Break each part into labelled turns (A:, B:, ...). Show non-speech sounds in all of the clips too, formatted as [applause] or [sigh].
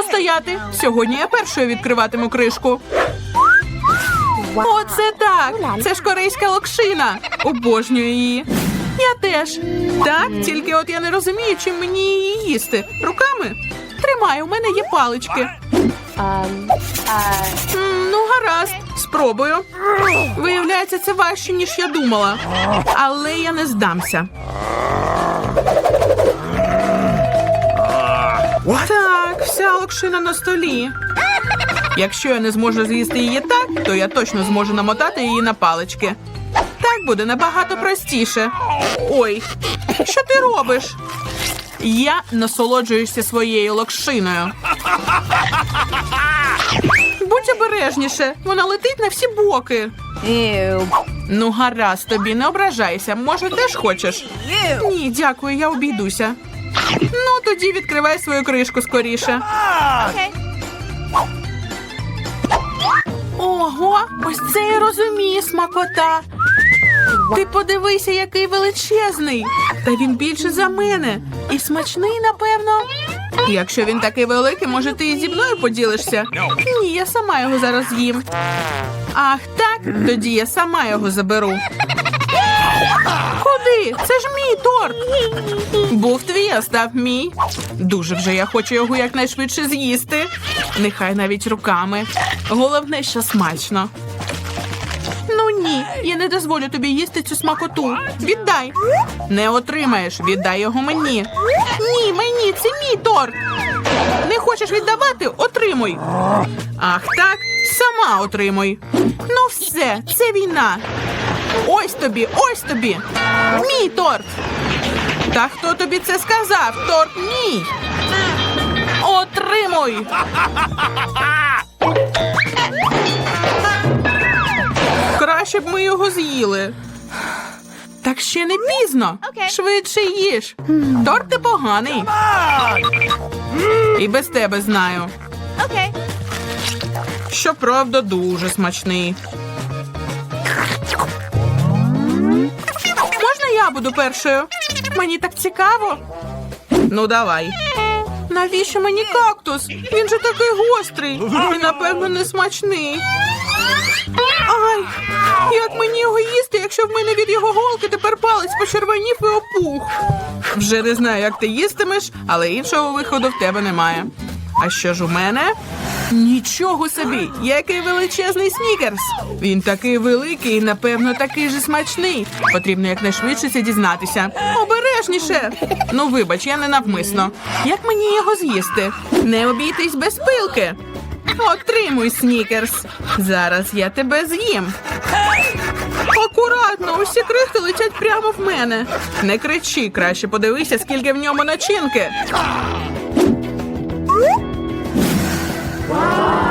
A: Ану стояти. Сьогодні я першою відкриватиму кришку. Оце так! Це ж корейська локшина. Обожнюю її. Я теж. Так, тільки от я не розумію, чим мені її їсти. Руками? Тримай, у мене є палички. Ну, гаразд, спробую. Виявляється, це важче, ніж я думала. Але я не здамся. Так, вся локшина на столі. Якщо я не зможу з'їсти її так, то я точно зможу намотати її на палички. Так буде набагато простіше. Ой, що ти робиш? Я насолоджуюся своєю локшиною. Будь обережніше, вона летить на всі боки.
B: ew.
A: Ну, гаразд тобі, не ображайся. Може, теж хочеш? Ні, дякую, я обійдуся. Ну, тоді відкривай свою кришку скоріше. Ого, ось це я розумію, смакота. Ти подивися, який величезний. Та він більше за мене. І смачний, напевно. Якщо він такий великий, може ти і зі мною поділишся? Ні, я сама його зараз з'їм. Ах, так? Тоді я сама його заберу. Куди? Це ж мій торт. Був твій, а став мій. Дуже вже я хочу його якнайшвидше з'їсти. Нехай навіть руками. Головне, що смачно. Ну ні, я не дозволю тобі їсти цю смакоту. Віддай. Не отримаєш, віддай його мені. Ні, мені, це мій торт. Не хочеш віддавати? Отримуй. Ах так, сама отримуй. Ну все, це війна. Ось тобі, ось тобі. Мій торт. Та хто тобі це сказав? Торт мій. Отримуй. Краще б ми його з'їли. Так ще не пізно. Швидше їж. Торт непоганий. І без тебе знаю. Щоправда, дуже смачний. Буду першою? Мені так цікаво. Ну, давай. Навіщо мені кактус? Він же такий гострий і, напевно, не смачний. Ай, як мені його їсти, якщо в мене від його голки тепер палець почервонів і опух. Вже не знаю, як ти їстимеш, але іншого виходу в тебе немає. А що ж у мене? Нічого собі, який величезний снікерс. Він такий великий і, напевно, такий же смачний. Потрібно якнайшвидше це дізнатися. Обережніше. Ну, вибач, я не навмисно. Як мені його з'їсти? Не обійтись без пилки. Отримуй, снікерс. Зараз я тебе з'їм. Акуратно, усі крихти летять прямо в мене. Не кричи, краще подивися, скільки в ньому начинки.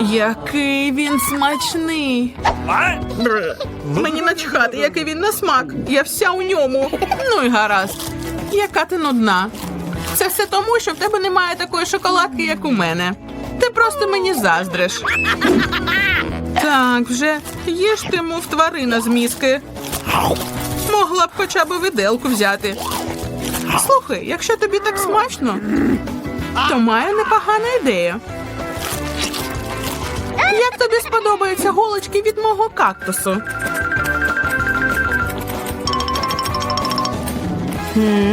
A: Який він смачний. Мені начхати, який він на смак. Я вся у ньому. Ну і гаразд. Яка ти нудна. Це все тому, що в тебе немає такої шоколадки, як у мене. Ти просто мені заздриш. Так, вже їж ти, мов тварина з мізки. Могла б хоча б виделку взяти. Слухай, якщо тобі так смачно, то маю непогану ідею. Тобі сподобаються голочки від мого кактусу?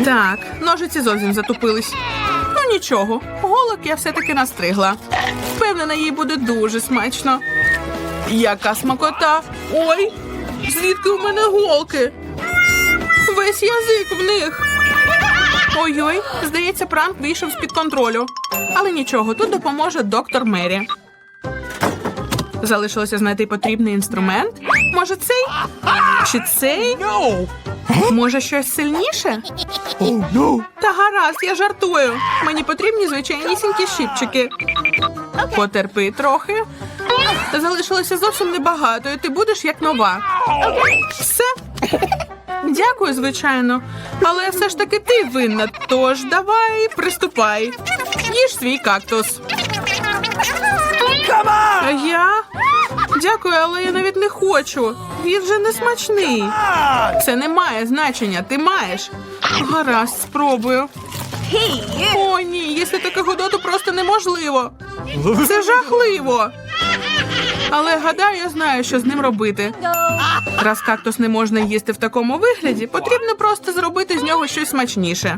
A: Так, ножиці зовсім затупились. Ну нічого, голок я все-таки настригла. Впевнена, їй буде дуже смачно. Яка смакота! Ой, звідки у мене голки? Весь язик в них. Ой-ой, здається, пранк вийшов з-під контролю. Але нічого, тут допоможе доктор Мері. Залишилося знайти потрібний інструмент. Може, цей? Чи цей? Може, щось сильніше? Та гаразд, я жартую. Мені потрібні звичайнісінькі щипчики. Потерпи трохи. Залишилося зовсім небагато, і ти будеш як нова. Все. Дякую, звичайно. Але все ж таки ти винна. Тож давай, приступай. Їж свій кактус. [laughs] А я? Дякую, але я навіть не хочу. Він же не смачний. Це не має значення, ти маєш. Гаразд, спробую. О, ні, їсти таке годоту просто неможливо. Це жахливо. Але гадаю, я знаю, що з ним робити. Раз кактус не можна їсти в такому вигляді, потрібно просто зробити з нього щось смачніше.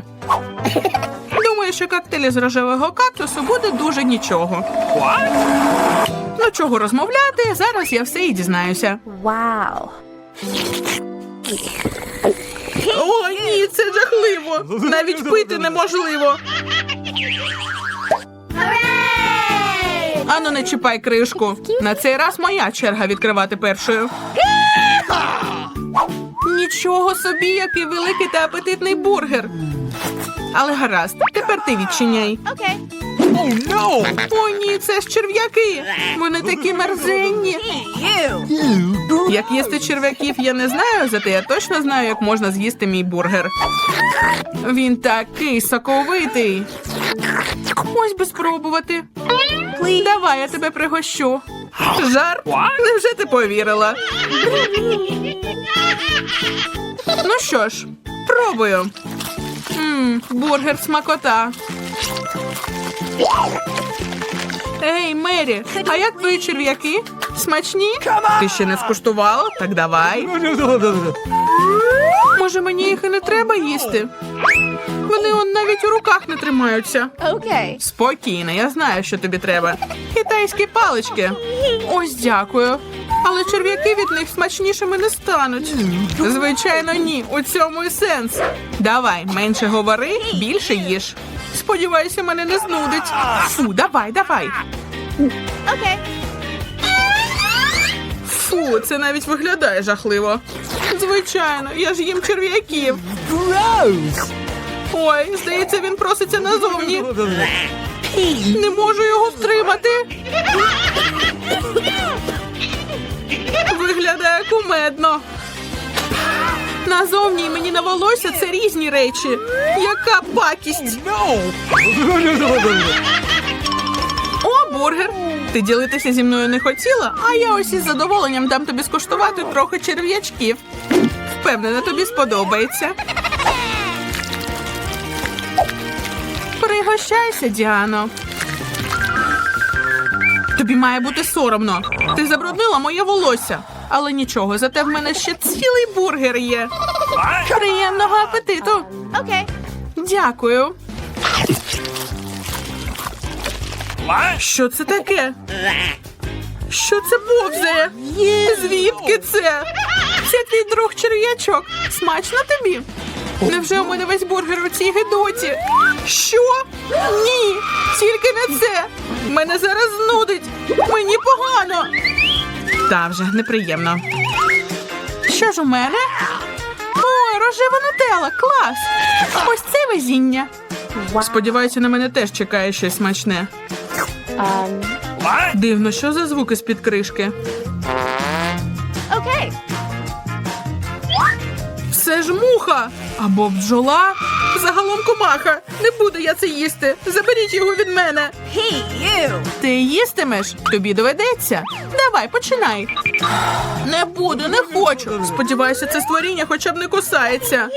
A: Думаю, що коктейль з рожевого кактусу буде дуже нічого. Ну чого розмовляти? Зараз я все і дізнаюся.
B: Wow.
A: О, ні, це жахливо. Навіть пити неможливо. Ану, не чіпай кришку. На цей раз моя черга відкривати першою. Нічого собі, який великий та апетитний бургер. Але гаразд, тепер ти відчиняй.
B: Okay.
A: О, ні, це ж черв'яки. Вони такі мерзенні. Як їсти черв'яків, я не знаю, зате я точно знаю, як можна з'їсти мій бургер. Він такий соковитий. Ось би спробувати. Давай, я тебе пригощу. Жар? Невже ти повірила? Ну що ж, пробую. Мм, бургер смакота. Ей, Мері, а як твої черв'яки? Смачні? Ти ще не скуштувала? Так давай. Може, мені їх і не треба їсти? Вони он навіть у руках не тримаються.
B: Okay.
A: Спокійно, я знаю, що тобі треба. Китайські палички. Ось дякую. Але черв'яки від них смачнішими не стануть. Звичайно, ні. У цьому і сенс. Давай, менше говори, більше їж. Сподіваюся, мене не знудить. Фу, давай, давай.
B: Okay.
A: Фу, це навіть виглядає жахливо. Звичайно, я ж їм черв'яків. Ой, здається, він проситься назовні. Не можу його втримати. Виглядає кумедно. Назовні і мені на волосся це різні речі. Яка пакість! О, бургер! Ти ділитися зі мною не хотіла, а я ось із задоволенням дам тобі скуштувати трохи черв'ячків. Впевнена, тобі сподобається. Пригощайся, Діано. Тобі має бути соромно. Ти забруднила моє волосся. Але нічого, зате в мене ще цілий бургер є. Приємного апетиту.
B: Okay.
A: Дякую. Що це таке? Що це повзає? Звідки це? Це твій друг черв'ячок. Смачно тобі? Невже у мене весь бургер у цій гидоті? Що? Ні, тільки не це. Мене зараз знудить. Мені погано. Та вже неприємно. Що ж у мене? О, рожева нутелла, клас! Ось це везіння. Сподіваюся, на мене теж чекає щось смачне. Дивно, що за звуки з-під кришки?
B: Okay.
A: Все ж муха або бджола. Загалом комаха. Не буду я це їсти. Заберіть його від мене.
B: Hey, you.
A: Ти їстимеш? Тобі доведеться. Давай, починай. Не буду, не хочу. Сподіваюся, це створіння хоча б не кусається.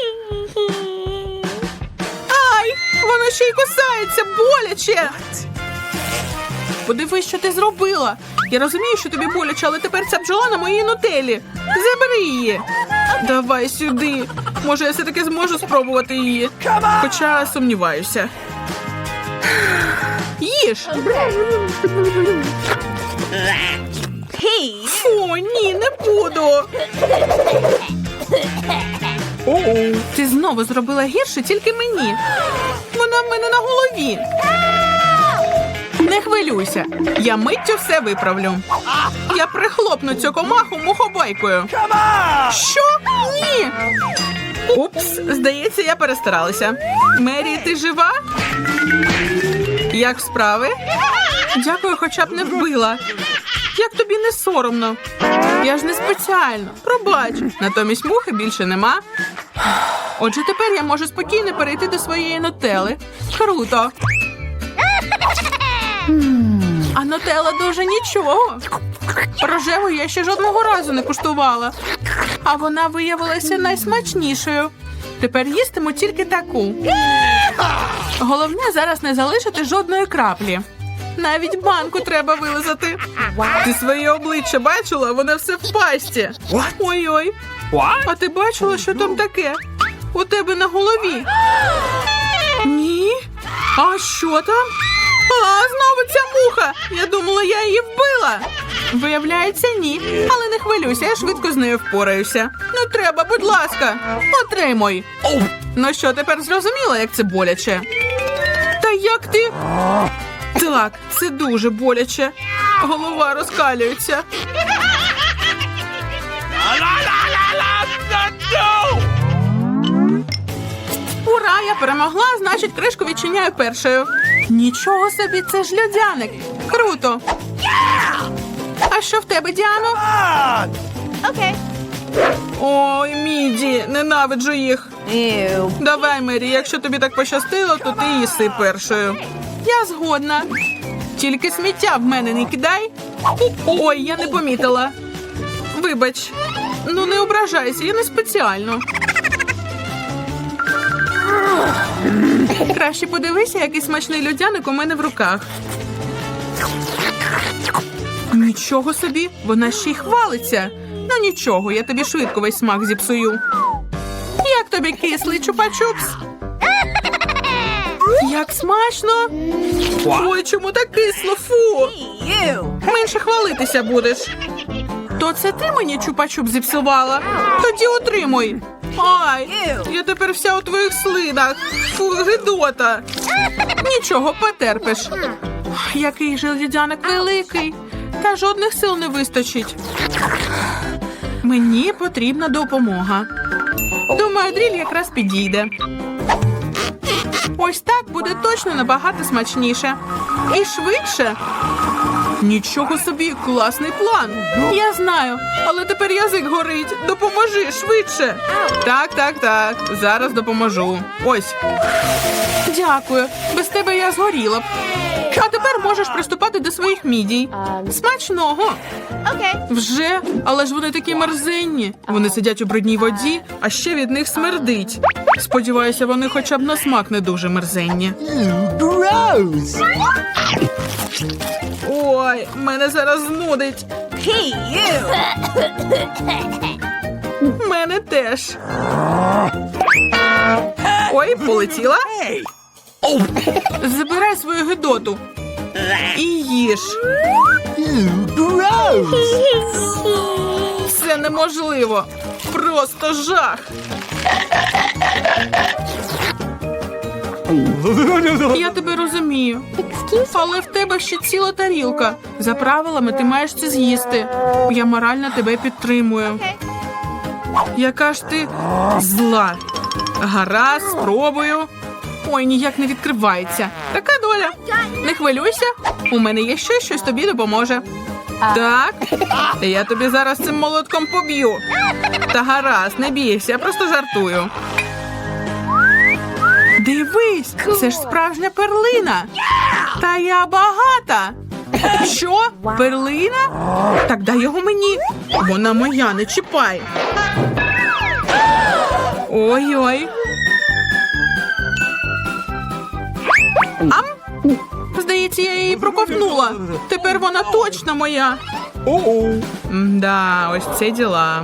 A: Ай! Воно ще й кусається, боляче. Подивись, що ти зробила. Я розумію, що тобі боляче, але тепер ця бджола на моїй нутелі. Забери її. Давай сюди. Може, я все-таки зможу спробувати її. Хоча сумніваюся. Їж. Фу, ні, не буду. Ти знову зробила гірше тільки мені. Вона в мене на голові. Не хвилюйся, я миттю все виправлю. Я прихлопну цю комаху мухобайкою. Що? Ні. Упс, здається, я перестаралася. Мері, ти жива? Як справи? Дякую, хоча б не вбила. Як тобі не соромно? Я ж не спеціально. Пробач. Натомість мухи більше нема. Отже, тепер я можу спокійно перейти до своєї нутели. Круто. А нутела дуже нічого. Рожеву я ще жодного разу не куштувала. А вона виявилася найсмачнішою. Тепер їстиму тільки таку. Головне зараз не залишити жодної краплі. Навіть банку треба вилизати. Ти своє обличчя бачила? Воно все в пасті. Ой-ой. А ти бачила, що там таке? У тебе на голові. Ні. А що там? А, знову ця муха. Я думала, я її вбила. Виявляється, ні. Але не хвилюйся, я швидко з нею впораюся. Не треба, будь ласка, отримуй. Ну що, тепер зрозуміла, як це боляче? Та як ти? Так, це дуже боляче. Голова розкалюється. Ура, я перемогла, значить, кришку відчиняю першою. Нічого собі, це ж льодяник. Круто. А що в тебе, Діано?
B: Okay.
A: Ой, Міді, ненавиджу їх.
B: Ew.
A: Давай, Мері, якщо тобі так пощастило, то ти їси першою. Я згодна. Тільки сміття в мене не кидай. Ой, я не помітила. Вибач, ну не ображайся, я не спеціально. Краще подивися, який смачний льодяник у мене в руках. Нічого собі, вона ще й хвалиться. Ну нічого, я тобі швидко весь смак зіпсую. Як тобі кислий чупа-чупс? Як смачно! Ой, чому так кисло? Фу! Менше хвалитися будеш. То це ти мені чупа-чуп зіпсувала? Тоді отримуй. Ай, я тепер вся у твоїх слинах. Фу, гидота. Нічого, потерпиш. Який же льодяник великий. Та жодних сил не вистачить. Мені потрібна допомога. Думаю, дріль якраз підійде. Ось так буде точно набагато смачніше. І швидше. Нічого собі, класний план. Я знаю, але тепер язик горить. Допоможи швидше. Так, так, так. Зараз допоможу. Ось. Дякую. Без тебе я згоріла б. А тепер можеш приступати до своїх мідій. Смачного.
B: Okay.
A: Вже, але ж вони такі мерзенні. Вони сидять у брудній воді, а ще від них смердить. Сподіваюся, вони хоча б на смак не дуже мерзенні.
C: Gross!
A: Ой, мене зараз знудить.
B: Hey.
A: Мене теж. Ой, полетіла. Забирай свою гидоту. І їж. Це неможливо. Просто жах. Я тебе розумію. Але в тебе ще ціла тарілка. За правилами ти маєш це з'їсти. Я морально тебе підтримую. Яка ж ти зла. Гаразд, спробую. Ой, ніяк не відкривається. Така доля. Не хвилюйся, у мене є щось, щось тобі допоможе. Так, я тобі зараз цим молотком поб'ю. Та гаразд, не бійся, я просто жартую. Дивись, це ж справжня перлина. Та я багата. Що? Перлина? Так дай його мені. Вона моя, не чіпай. Ой-ой. Ам? Здається, я її проковтнула. Тепер вона точно моя.
C: Uh-oh.
A: Да, ось це діла.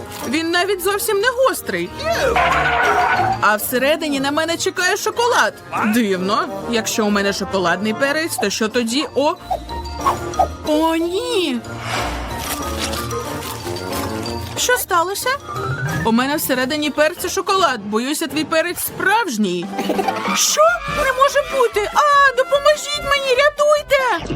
A: він навіть зовсім не гострий. А всередині на мене чекає шоколад. Дивно. Якщо у мене шоколадний перець, то що тоді? О. О, ні. Що сталося? У мене всередині перця шоколад. Боюся, твій перець справжній. Що? Не може бути. А, допоможіть мені, рятуйте.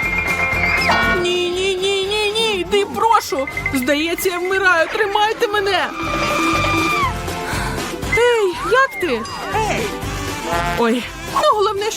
A: Йди, прошу. Здається, я вмираю. Тримайте мене. Ей, як ти? Ой, ну головне,